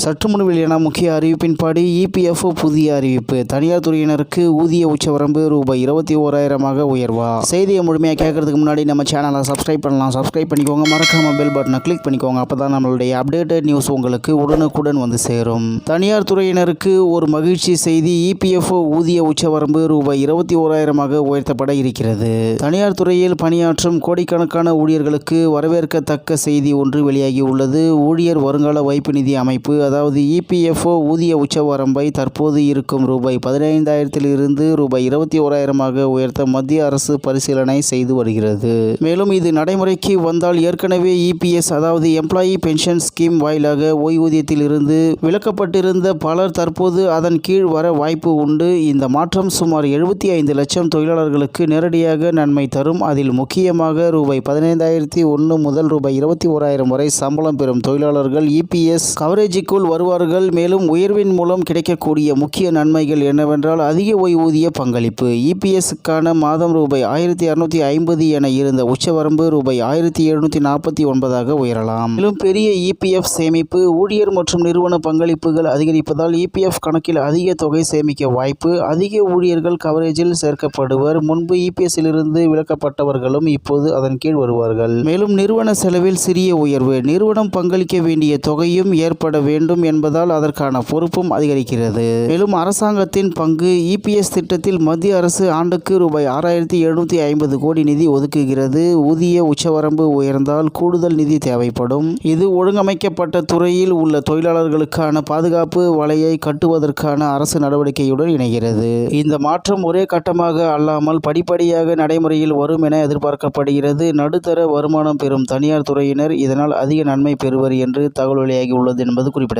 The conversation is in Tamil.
சற்று முன் வெளியான முக்கிய அறிவிப்பின்படி இபிஎஃப்ஓ புதிய அறிவிப்பு. தனியார் துறையினருக்கு ஊதிய உச்சவரம்பு ரூபாய் இருபத்தி ஓராயிரமாக உயர்வா? செய்தியை முழுமையாக கேட்கறதுக்கு முன்னாடி நம்ம சேனலை சப்ஸ்கிரைப் பண்ணலாம். சப்ஸ்கிரைப் பண்ணிக்கோங்க. மறக்காம பெல் பட்டனை கிளிக் பண்ணிக்கோங்க. அப்போ தான் நம்மளுடைய அப்டேட்டட் நியூஸ் உங்களுக்கு உடனுக்குடன் வந்து சேரும். தனியார் துறையினருக்கு ஒரு மகிழ்ச்சி செய்தி இபிஎஃப்ஓ ஊதிய உச்சவரம்பு ரூபாய் இருபத்தி ஓராயிரமாக உயர்த்தப்பட இருக்கிறது. தனியார் துறையில் பணியாற்றும் கோடிக்கணக்கான ஊழியர்களுக்கு வரவேற்கத்தக்க செய்தி ஒன்று வெளியாகி உள்ளது. ஊழியர் வருங்கால வைப்பு நிதி அமைப்பு அதாவது இபிஎஃப்ஓ ஊதிய உச்சவரம்பை தற்போது இருக்கும் ரூபாய் பதினைந்தாயிரத்திலிருந்து ரூபாய் இருபத்தி ஓராயிரமாக உயர்த்த மத்திய அரசு பரிசீலனை செய்து வருகிறது. மேலும் இது நடைமுறைக்கு வந்தால் ஏற்கனவே இபிஎஸ் அதாவது எம்ப்ளாயி பென்ஷன் ஸ்கீம் வாயிலாக ஓய்வூதியத்தில் இருந்து விலக்கப்பட்டிருந்த பலர் தற்போது அதன் கீழ் வர வாய்ப்பு உண்டு. இந்த மாற்றம் சுமார் எழுபத்தி ஐந்து லட்சம் தொழிலாளர்களுக்கு நேரடியாக நன்மை தரும். அதில் முக்கியமாக ரூபாய் பதினைந்தாயிரத்தி ஒன்று முதல் ரூபாய் இருபத்தி ஓராயிரம் வரை சம்பளம் பெறும் தொழிலாளர்கள் இபிஎஸ் கவரேஜுக்குள் வருவார்கள் மேலும் உயர்வின் மூலம் கிடைக்கக்கூடிய முக்கிய நன்மைகள் என்னவென்றால் அதிக ஓய்வூதிய பங்களிப்பு. இபிஎஸ்க்கான மாதம் ரூபாய் ஆயிரத்தி இரநூத்தி ஐம்பது என இருந்த உச்சவரம்பு ரூபாய் ஆயிரத்தி எழுநூற்றி நாற்பத்தி ஒன்பதாக உயரலாம். மேலும் பெரிய இபிஎஃப் சேமிப்பு ஊழியர் மற்றும் நிறுவன பங்களிப்புகள் அதிகரிப்பதால் இபிஎஃப் கணக்கில் அதிக தொகை சேமிக்க வாய்ப்பு அதிக ஊழியர்கள் கவரேஜில் சேர்க்கப்படுவர். முன்பு இபிஎஸ்ஸிலிருந்து விலக்கப்பட்டவர்களும் இப்போது அதன் கீழ் வருவார்கள். மேலும் நிறுவன செலவில் சிறிய உயர்வு நிறுவனம் பங்களிக்க வேண்டிய தொகையும் ஏற்பட வேண்டும். என்பதால் அதற்கான பொறுப்பும் அதிகரிக்கிறது. மேலும் அரசாங்கத்தின் பங்கு இபிஎஸ் திட்டத்தில் மத்திய அரசு ஆண்டுக்கு ரூபாய் ஆறாயிரத்தி எழுநூற்றி ஐம்பது கோடி நிதி ஒதுக்குகிறது. ஊதிய உச்சவரம்பு உயர்ந்தால் கூடுதல் நிதி தேவைப்படும். இது ஒழுங்கமைக்கப்பட்ட துறையில் உள்ள தொழிலாளர்களுக்கான பாதுகாப்பு வலையை கட்டுவதற்கான அரசு நடவடிக்கையுடன் இணைகிறது. இந்த மாற்றம் ஒரே கட்டமாக அல்லாமல் படிப்படியாக நடைமுறையில் வரும் என எதிர்பார்க்கப்படுகிறது. நடுத்தர வருமானம் பெறும் தனியார் துறையினர் இதனால் அதிக நன்மை பெறுவர் என்று தகவல் வெளியாகி உள்ளது என்பது குறிப்பிடத்தக்கது.